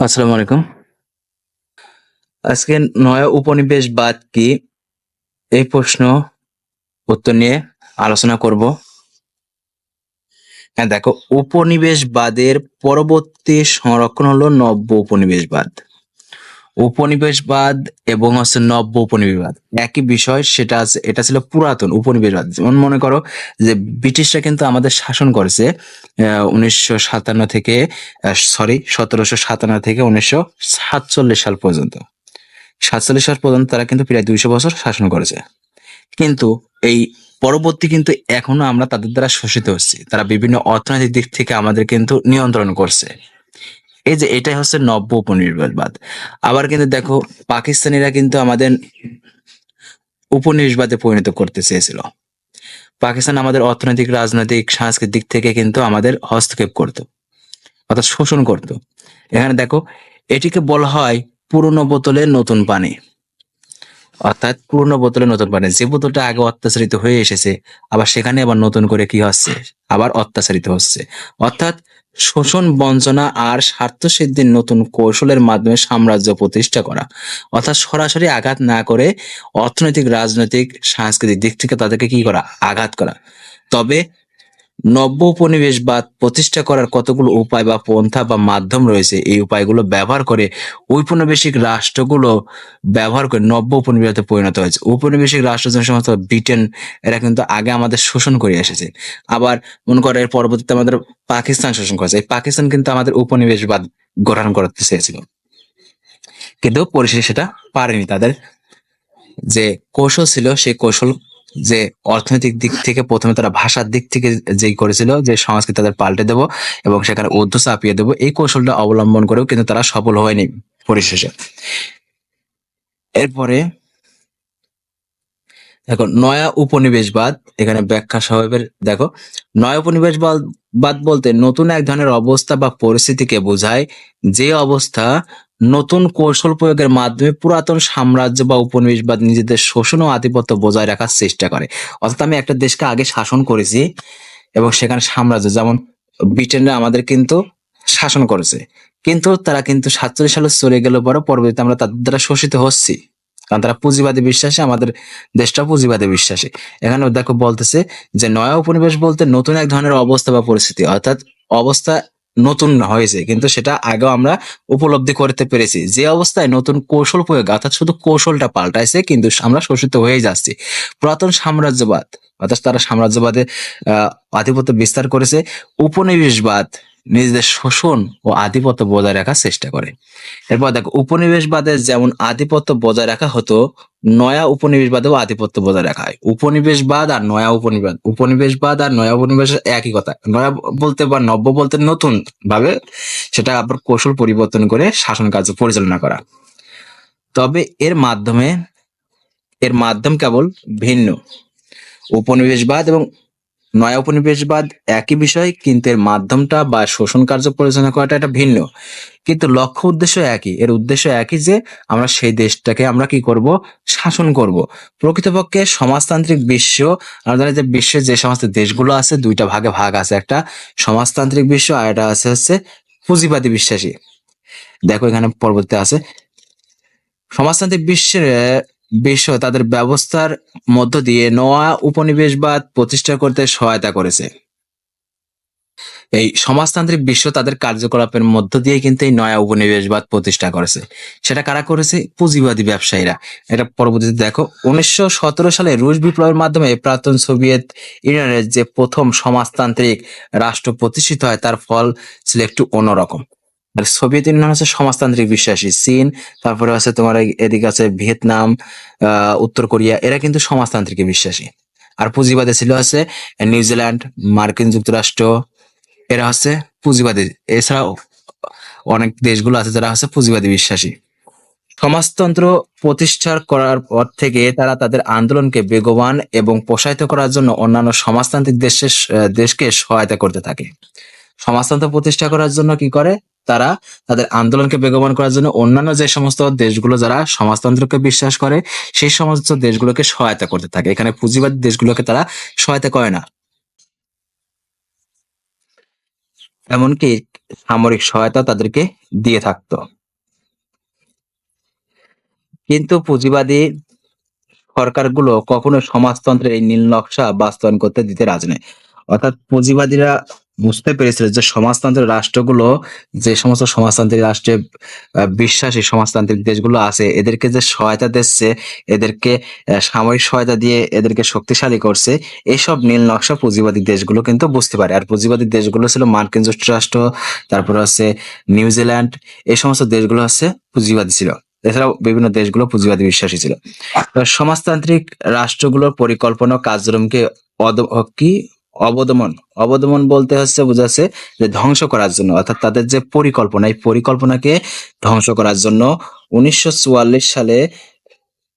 আসসালামু আলাইকুম। আজকে নয়া উপনিবেশবাদ কি? এই প্রশ্ন উত্তর নিয়ে আলোচনা করব। হ্যাঁ দেখো উপনিবেশবাদের পরবর্তী সংরক্ষণ হলো নব্য উপনিবেশবাদ উপনিবেশবাদ এবং হচ্ছে নব্য উপনিবেশবাদ। একই বিষয়, সেটা আছে, এটা ছিল পুরাতন উপনিবেশবাদ। যেমন মনে করো যে ব্রিটিশরা কিন্তু আমাদের শাসন করেছে উনিশশো সাতান্ন থেকে সরি সতেরোশো সাতান্ন থেকে উনিশশো সাতচল্লিশ সাল পর্যন্ত। সাতচল্লিশ সাল পর্যন্ত তারা কিন্তু প্রায় দুইশো বছর শাসন করেছে। কিন্তু এই পরবর্তী কিন্তু এখনও আমরা তাদের দ্বারা শোষিত হচ্ছি। তারা বিভিন্ন অর্থনৈতিক দিক থেকে আমাদের কিন্তু নিয়ন্ত্রণ করছে। এই যে এটাই হচ্ছে নব্য উপনিবেশবাদ আবার কিন্তু দেখো, পাকিস্তানিরা কিন্তু আমাদের উপনিবেশবাদে পরিণত করতে চেয়েছিল। পাকিস্তান আমাদের অর্থনৈতিক, রাজনৈতিক, সাংস্কৃতিক দিক থেকে কিন্তু আমাদের হস্তক্ষেপ করত, অর্থাৎ শোষণ করত। এখানে দেখো, এটিকে বলা হয় পুরনো বোতলে নতুন পানি। অর্থাৎ পুরনো বোতলে নতুন পানি। যে বোতলটা আগে অত্যাচারিত হয়ে এসেছে, আবার সেখানে আবার নতুন করে কি হচ্ছে? আবার অত্যাচারিত হচ্ছে। অর্থাৎ শোষণ, বঞ্চনা আর স্বার্থ সিদ্ধির নতুন কৌশলের মাধ্যমে সাম্রাজ্য প্রতিষ্ঠা করা। অর্থাৎ সরাসরি আঘাত না করে অর্থনৈতিক, রাজনৈতিক, সাংস্কৃতিক দিক থেকে তাদেরকে কি করা? আঘাত করা। তবে নব্য উপনিবেশবাদ প্রতিষ্ঠা করার কতগুলো উপায় বা পন্থা বা মাধ্যম রয়েছে, এই উপায়গুলো ব্যবহার করে ঔপনিবেশিক রাষ্ট্রগুলো ব্যবহার করে নব্য উপনিবেশে পরিণত হয়েছে। ঔপনিবেশিক রাষ্ট্র যে সমস্ত ব্রিটেন, এরা কিন্তু আগে আমাদের শোষণ করে এসেছে। আবার মনে করে এর পরবর্তীতে আমাদের পাকিস্তান শোষণ করেছে। এই পাকিস্তান কিন্তু আমাদের উপনিবেশবাদ গ্রহণ করতে চেয়েছিল। কিন্তু পরিশেষে সেটা পারেনি। তাদের যে কৌশল ছিল, সেই কৌশল যে অর্থনৈতিক দিক থেকে প্রথমে তারা ভাষার দিক থেকে যেই করেছিল, যে সংস্কৃতি তাদের পাল্টে দেব এবং সেখানে উর্দু চাপিয়ে দেবো, এই কৌশলটা অবলম্বন করেও কিন্তু তারা সফল হয়নি পরিশেষে। এরপরে দেখো, নয়া উপনিবেশবাদ, এখানে ব্যাখ্যা স্বভাবের, দেখো, নয়া উপনিবেশবাদ, বাদ বলতে নতুন এক ধরনের অবস্থা বা পরিস্থিতিকে বোঝায় যে অবস্থা নতুন কৌশল প্রয়োগের মাধ্যমে পুরাতন সাম্রাজ্য বা উপনিবেশবাদ নিজেদের শোষণ ও আধিপত্য বজায় রাখার চেষ্টা করে। অর্থাৎ আমি একটা দেশকে আগে শাসন করেছি এবং সেখানে সাম্রাজ্য, যেমন ব্রিটেনরা আমাদের কিন্তু শাসন করেছে। কিন্তু তারা কিন্তু সাতচল্লিশ সালে চলে গেল, পরে পরবর্তীতে আমরা তাদের দ্বারা শোষিত হচ্ছি। কারণ তারা পুঁজিবাদী বিশ্বাসী, আমাদের দেশটা পুঁজিবাদী বিশ্বাসী। এখানে দেখো বলতেছে যে, নয়া উপনিবেশ বলতে নতুন এক ধরনের অবস্থা বা পরিস্থিতি। অর্থাৎ অবস্থা নতুন হয়েছে, কিন্তু সেটা আগেও আমরা উপলব্ধি করতে পেরেছি। যে অবস্থায় নতুন কৌশল প্রয়োগ, অর্থাৎ শুধু কৌশলটা পাল্টাইছে, কিন্তু আমরা শোষিত হয়ে যাচ্ছি। পুরাতন সাম্রাজ্যবাদ, অর্থাৎ তারা সাম্রাজ্যবাদে আধিপত্য বিস্তার করেছে। উপনিবেশবাদ নিজেদের শোষণ ও আধিপত্য বজায় রাখার চেষ্টা করে। এরপর দেখো উপনিবেশবাদের যেমন আধিপত্য বজায় রাখা হতো, নয়া উপনিবেশবাদেও আধিপত্য বজায় রাখা হয়। উপনিবেশবাদ আর নয়া উপনিবেশ উপনিবেশবাদ আর নয়া উপনিবেশ একই কথা। নয়া বলতে বা নব্য বলতে নতুন ভাবে সেটা আবার কৌশল পরিবর্তন করে শাসন কার্য পরিচালনা করা। তবে এর মাধ্যমে এর মাধ্যম কেবল ভিন্ন। উপনিবেশবাদ এবং নয়া উপনিবেশবাদ একই বিষয় কিন্তু এর মাধ্যমটা বা শোষণ কার্য পরিচালনা করাটা এটা ভিন্ন। কিন্তু লক্ষ্য উদ্দেশ্য একই। এর উদ্দেশ্য একই যে, আমরা সেই দেশটাকে আমরা কি করব? শাসন করব। প্রকৃতপক্ষে সমাজতান্ত্রিক বিশ্ব, আমরা জানি যে বিশ্বের যে সমস্ত দেশগুলো আছে, দুইটা ভাগে ভাগ আছে। একটা সমাজতান্ত্রিক বিশ্ব আর এটা আছে হচ্ছে পুঁজিবাদী বিশ্বাসী। দেখো এখানে পরবর্তী আছে। সমাজতান্ত্রিক বিশ্বের বিশ্ব তাদের ব্যবস্থার মধ্য দিয়ে নয়া উপনিবেশবাদ প্রতিষ্ঠা করতে সহায়তা করেছে। এই সমাজতান্ত্রিক বিশ্ব তাদের কার্যকলাপের মধ্য দিয়ে কিন্তু এই নয়া উপনিবেশবাদ প্রতিষ্ঠা করেছে। সেটা কারা করেছে? পুঁজিবাদী ব্যবসায়ীরা। এটা পরবর্তীতে দেখো, উনিশশো সতেরো সালে রুশ বিপ্লবের মাধ্যমে প্রাক্তন সোভিয়েত ইউনিয়নের যে প্রথম সমাজতান্ত্রিক রাষ্ট্র প্রতিষ্ঠিত হয়, তার ফল ছিল একটু অন্যরকম। আর সোভিয়েত ইউনিয়ন হচ্ছে সমাজতান্ত্রিক বিশ্বাসী চীন, তারপরে আছে তোমার এদিকে আছে ভিয়েতনাম উত্তর কোরিয়া, এরা কিন্তু সমাজতান্ত্রিক বিশ্বাসী। আর পুঁজিবাদী ছিল হচ্ছে নিউজিল্যান্ড মার্কিন যুক্তরাষ্ট্র, এরা হচ্ছে পুঁজিবাদী। এছাড়াও অনেক দেশগুলো আছে যারা হচ্ছে পুঁজিবাদী বিশ্বাসী। সমাজতন্ত্র প্রতিষ্ঠা করার পর থেকে তারা তাদের আন্দোলনকে বেগবান এবং প্রসারিত করার জন্য অন্যান্য সমাজতান্ত্রিক দেশের দেশকে সহায়তা করতে থাকে। সমাজতন্ত্র প্রতিষ্ঠা করার জন্য কি করে? তারা তাদের আন্দোলনকে বেগবান করার জন্য অন্যান্য যে সমস্ত দেশগুলো যারা সমাজতন্ত্রকে বিশ্বাস করে, সেই সমস্ত দেশগুলোকে সহায়তা করতে থাকে। এখানে পুঁজিবাদী দেশগুলোকে তারা সহায়তা করে না। এমনকি সামরিক সহায়তা তাদেরকে দিয়ে থাকতো। কিন্তু পুঁজিবাদী সরকারগুলো কখনো সমাজতন্ত্রের এই নীল নকশা বাস্তবায়ন করতে দিতে রাজি নয়। অর্থাৎ পুঁজিবাদীরা বুঝতে পেরেছিল যে সমাজতান্ত্রিক রাষ্ট্রগুলো, যে সমস্ত সমাজতান্ত্রিক রাষ্ট্রে বিশ্বাসী সমাজতান্ত্রিক দেশগুলো আছে, এদেরকে যে সহায়তা দিচ্ছে, এদেরকে সামরিক সহায়তা দিয়ে এদেরকে শক্তিশালী করছে এইসব নীল নকশা পুঁজিবাদী দেশগুলো কিন্তু বুঝতে পারে। আর পুঁজিবাদী দেশগুলো ছিল মার্কিন যুক্তরাষ্ট্র, তারপর হচ্ছে নিউজিল্যান্ড এই সমস্ত দেশগুলো হচ্ছে পুঁজিবাদী ছিল। এছাড়াও বিভিন্ন দেশগুলো পুঁজিবাদী বিশ্বাসী ছিল। সমাজতান্ত্রিক রাষ্ট্রগুলোর পরিকল্পনা কার্যক্রমকে কি? অবদমন। অবদমন বলতে হচ্ছে, বোঝাচ্ছে যে ধ্বংস করার জন্য, অর্থাৎ তাদের যে পরিকল্পনা, এই পরিকল্পনাকে ধ্বংস করার জন্য উনিশশো চুয়াল্লিশ সালে,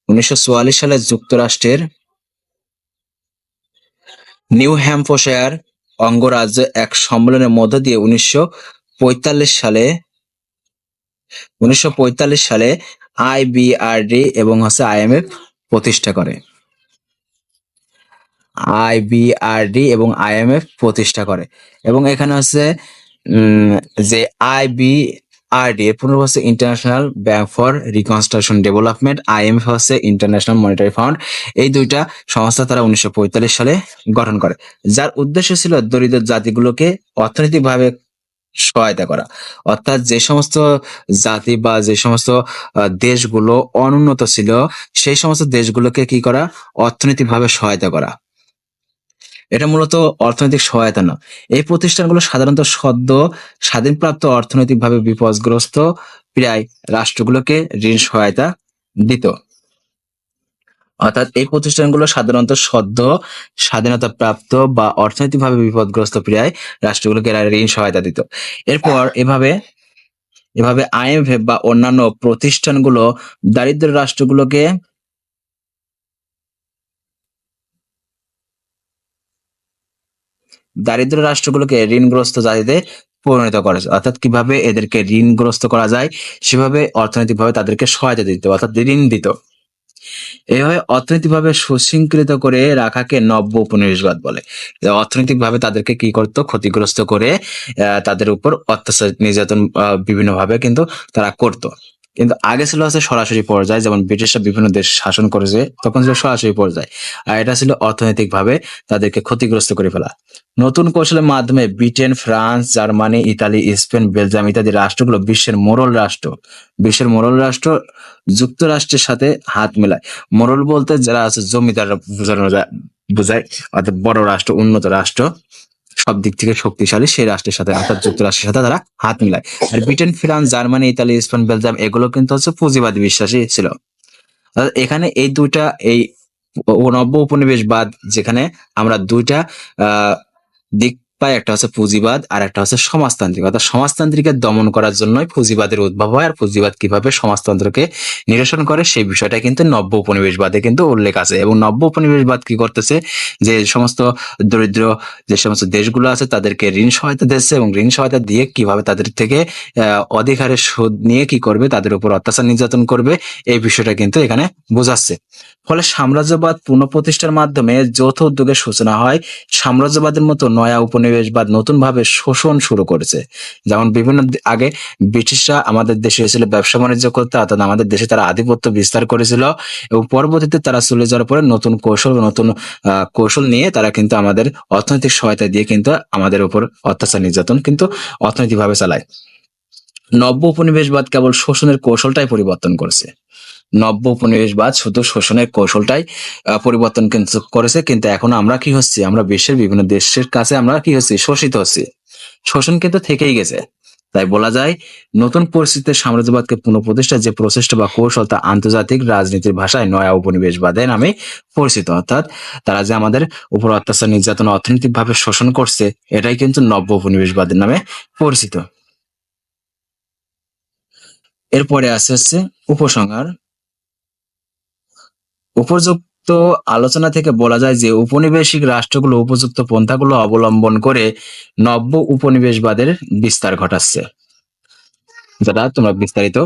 উনিশশো চুয়াল্লিশ সালে যুক্তরাষ্ট্রের নিউ হ্যাম্পশায়ার অঙ্গরাজ্য এক সম্মেলনের মধ্য দিয়ে উনিশশো পঁয়তাল্লিশ সালে, উনিশশো পঁয়তাল্লিশ সালে আইবিআরডি এবং হচ্ছে আইএমএফ প্রতিষ্ঠা করে। আইবিআরডি এবং আইএমএফ প্রতিষ্ঠা করে। এবং এখানে হচ্ছে যে আইবিআরডি, এর পুনর হচ্ছে international bank for reconstruction development IMF হচ্ছে ইন্টারন্যাশনাল মনিটারি ফান্ড এই দুইটা সংস্থা তারা উনিশশো পঁয়তাল্লিশ সালে গঠন করে। যার উদ্দেশ্য ছিল দরিদ্র জাতিগুলোকে অর্থনৈতিকভাবে সহায়তা করা। অর্থাৎ যে সমস্ত জাতি বা যে সমস্ত দেশগুলো অনুন্নত ছিল, সেই সমস্ত দেশগুলোকে কি করা? অর্থনৈতিকভাবে সহায়তা করা। এটা মূলত অর্থনৈতিক সহায়তা না। এই প্রতিষ্ঠানগুলো সাধারণত সদ্য স্বাধীনপ্রাপ্ত অর্থনৈতিকভাবে বিপদগ্রস্ত প্রায় রাষ্ট্রগুলোকে ঋণ সহায়তা দিত। অর্থাৎ এই প্রতিষ্ঠানগুলো সাধারণত সদ্য স্বাধীনতা প্রাপ্ত বা অর্থনৈতিকভাবে বিপদগ্রস্ত প্রায় রাষ্ট্রগুলোকে ঋণ সহায়তা দিত। এরপর এভাবে এভাবে আইএমএফ বা অন্যান্য প্রতিষ্ঠানগুলো দারিদ্র রাষ্ট্রগুলোকে দারিদ্র রাষ্ট্রগুলোকে ঋণগ্রস্ত জাতিতে পরিণত করেছে অর্থাৎ কীভাবে এদেরকে ঋণগ্রস্ত করা যায়, সেভাবে অর্থনৈতিকভাবে তাদেরকে সহায়তা দিত অর্থাৎ ঋণ দিত। এভাবে অর্থনৈতিকভাবে সুশৃঙ্খলিত করে রাখাকে নব্য উপনিবেশবাদ বলে। অর্থনৈতিকভাবে তাদেরকে কি করতো? ক্ষতিগ্রস্ত করে তাদের উপর অত্যাচার, নির্যাতন বিভিন্নভাবে কিন্তু তারা করতো। কিন্তু আগে ছিল হচ্ছে সরাসরি পর্যায়ে, যেমন ব্রিটিশরা বিভিন্ন দেশ শাসন করেছে, তখন ছিল সরাসরি পর্যায়ে। আর এটা ছিল অর্থনৈতিকভাবে তাদেরকে ক্ষতিগ্রস্ত করে ফেলা। নতুন কৌশলের মাধ্যমে Britain, France, Germany, Italy, Spain, Belgium ইত্যাদি রাষ্ট্রগুলো বিশ্বের মোরল রাষ্ট্র। বিশ্বের মোরল রাষ্ট্র যুক্তরাষ্ট্রের সাথে হাত মেলায়। মোরল বলতে যারা আছে জমিদার বোঝানো যায়, বোঝায়। অর্থাৎ বড় রাষ্ট্র, উন্নত রাষ্ট্র। সব দিক থেকে শক্তিশালী সেই রাষ্ট্রের সাথে, অর্থাৎ যুক্তরাষ্ট্রের সাথে তারা হাত মিলায়। আর Britain, France, Germany, Italy, Spain, Belgium, এগুলো কিন্তু হচ্ছে পুঁজিবাদী বিশ্বাসী ছিল। এখানে এই দুইটা, এই নব্য উপনিবেশবাদ যেখানে আমরা দুইটা দিক পাই একটা হচ্ছে পুঁজিবাদ আর একটা হচ্ছে সমাজতান্ত্রিক। অর্থাৎ সমাজতান্ত্রিকের দমন করার জন্যই পুঁজিবাদের উদ্ভব হয়। আর পুঁজিবাদ কীভাবে সমাজতন্ত্রকে নিরসন করে সেই বিষয়টা কিন্তু নব্য উপনিবেশবাদে কিন্তু উল্লেখ আছে। এবং নব্য উপনিবেশবাদ কি করতেছে? যে সমস্ত দরিদ্র যে সমস্ত দেশগুলো আছে, তাদেরকে ঋণ সহায়তা দিচ্ছে এবং ঋণ সহায়তা দিয়ে কীভাবে তাদের থেকে অধিকারের সুদ নিয়ে কি করবে? তাদের উপর অত্যাচার নির্যাতন করবে? এই বিষয়টা কিন্তু এখানে বোঝাচ্ছে। ফলে সাম্রাজ্যবাদ পুনঃপ্রতিষ্ঠার মাধ্যমে যৌথ উদ্যোগের সূচনা হয়। সাম্রাজ্যবাদের মতো নয়া উপনিবেশবাদ নতুন ভাবে শোষণ শুরু করেছে। যেমন বিভিন্ন আগে ব্রিটিশরা আমাদের দেশে এসেছিল ব্যবসা বাণিজ্য করতে, অর্থাৎ আমাদের দেশে তারা আধিপত্য বিস্তার করেছিল এবং পরবর্তীতে তারা চলে যাওয়ার পরে নতুন কৌশল নতুন কৌশল নিয়ে তারা কিন্তু আমাদের অর্থনৈতিক সহায়তা দিয়ে কিন্তু আমাদের উপর অত্যাচার নির্যাতন কিন্তু অর্থনৈতিকভাবে চালায়। নব্য উপনিবেশবাদ কেবল শোষণের কৌশলটাই পরিবর্তন করেছে। নব্য উপনিবেশবাদ শুধু শোষণের কৌশলটাই পরিবর্তন কিন্তু করেছে। কিন্তু এখন আমরা কি হচ্ছি? আমরা বিশ্বের বিভিন্ন দেশের কাছে আমরা কি হচ্ছি? শোষিত হচ্ছি। শোষণ কিন্তু থেকেই গেছে। তাই বলা যায়, নতুন পরিস্থিতিতে সাম্রাজ্যবাদকে পুনঃপ্রতিষ্ঠার যে প্রচেষ্টা বা কৌশল তা আন্তর্জাতিক রাজনীতির ভাষায় নয়া উপনিবেশবাদে নামে পরিচিত। অর্থাৎ তারা যে আমাদের উপর অত্যাচার, নির্যাতন অর্থনৈতিক ভাবে শোষণ করছে, এটাই কিন্তু নব্য উপনিবেশবাদের নামে পরিচিত। এরপরে আসে হচ্ছে উপসংহার। উপযুক্ত আলোচনা থেকে বলা যায় যে উপনিবেশিক রাষ্ট্রগুলো উপযুক্ত পন্থাগুলো অবলম্বন করে নব্য উপনিবেশবাদের বিস্তার ঘটাচ্ছে। যেটা তোমরা বিস্তারিত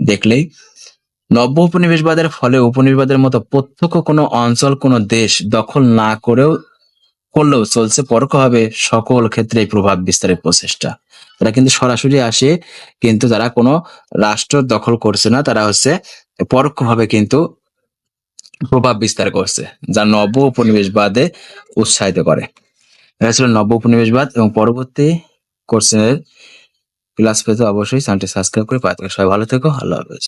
দেখলেই। নব্য উপনিবেশবাদের ফলে উপনিবেশবাদের মতো প্রত্যক্ষ কোনো অঞ্চল, কোনো দেশ দখল না করেও, করলেও চলছে পরোক্ষভাবে সকল ক্ষেত্রে প্রভাব বিস্তারের প্রচেষ্টা। তারা কিন্তু সরাসরি আসে, কিন্তু তারা কোনো রাষ্ট্র দখল করছে না, তারা হচ্ছে পরোক্ষভাবে কিন্তু প্রভাব বিস্তার করছে, যা নব উপনিবেশবাদে উৎসাহিত করে। এটা ছিল নব উপনিবেশবাদ এবং পরবর্তী কোর্সের ক্লাস পেতে অবশ্যই চ্যানেলটি সাবস্ক্রাইব করে পাঠাতে সবাই ভালো থেকো, আল্লাহ হাফেজ।